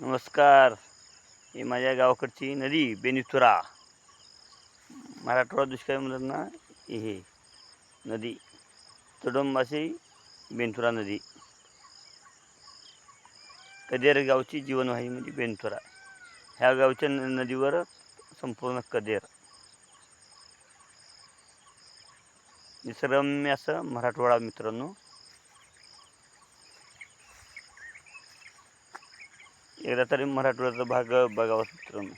नमस्कार. ही माझ्या गावाकडची नदी बेनिथुरा. मराठवाडा दुष्काळी म्हणतात ना हे नदी. तडोंबाशी बेनथुरा नदी. कदेर गावची जीवनवाही म्हणजे बेनथुरा. ह्या गावच्या न नदीवर संपूर्ण कदेर. निसरम्य असं मराठवाडा मित्रांनो. एकदा तरी मराठवाड्याचा भाग बघावा मित्रांनो.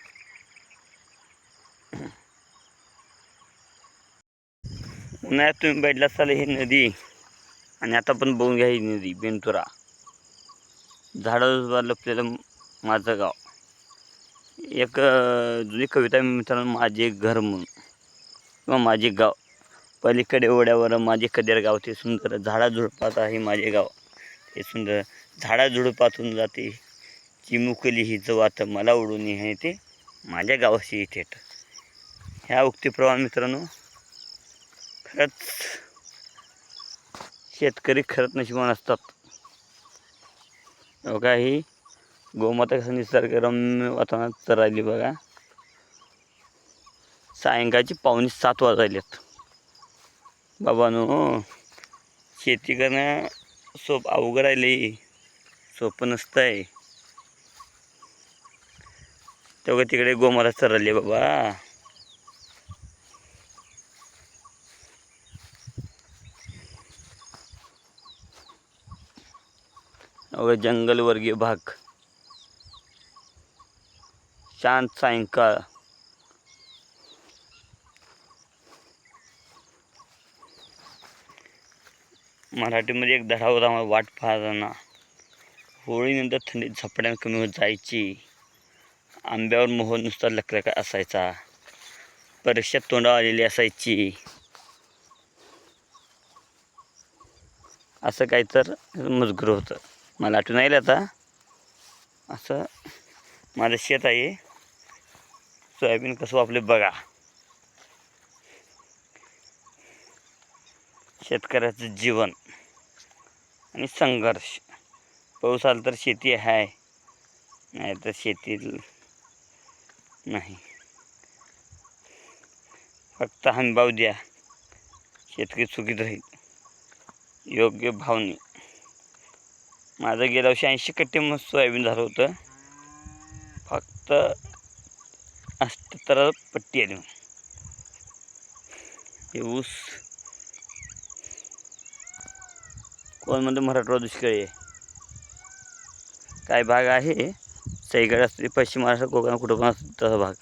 उन्हाळ्यात तुम्ही बैठला असाल ही नदी आणि आता पण बघून घ्या ही नदी बेंतुरा. झाडं लपलेलं माझं गाव. एक जुनी कविता आहे मित्रांनो माझे घर म्हणून. किंवा माझे गाव. पलीकडे ओढ्यावर माझे कदेर गाव ते सुंदर झाडा झुडपात आहे माझे गाव. ते सुंदर झाडा झुडपातून जाते. चिमुकली ही जवात मला उडून आहे ते माझ्या गावाशी थेट ह्या उक्तीप्रमाणे मित्रांनो खरंच शेतकरी खरंच नशिबान असतात. हो बघा ही गोमाता कसं निसर्गरम्य वातावरणात चरायली बघा. सायंकाळची पावणे सात वाजायलेत. बाबानो शेती करणं सोप अवघड राहिली सोपं नसतं आहे तेव्हा तिकडे गोमाता चरायली बाबा. अवघा जंगलवर्गीय भाग. शांत सायंकाळ. मराठीमध्ये एक धडा होता वाट पाहताना होळीनंतर थंडी झपाट्याने कमी होत जायची. आंब्यावर मोहर नुसता लकलका असायचा. परीक्षा तोंडावर आलेली असायची. असं काही तर मजगूर होतं. मला आठवण येईल आता. असं माझं शेत आहे. सोयाबीन कसं वापले बघा. शेतकऱ्याचं जीवन आणि संघर्ष. पाऊस आला तर शेती आहे. नाही तर शेती नाही. फक्त हमीभाव द्या. शेतकरी चुकीत राहील. योग्य भावने माझं गेल्या वर्षी ऐंशी कट्टे मग सोयाबीन झालं होतं. फक्त अठ्ठ्याहत्तर पट्टी आली हे ऊस. कोण म्हणतो मराठवाडा दुष्काळी आहे? काय भाग आहे? सईकडे असते पश्चिम महाराष्ट्र कोकण कुठं पण असतो तसा भाग.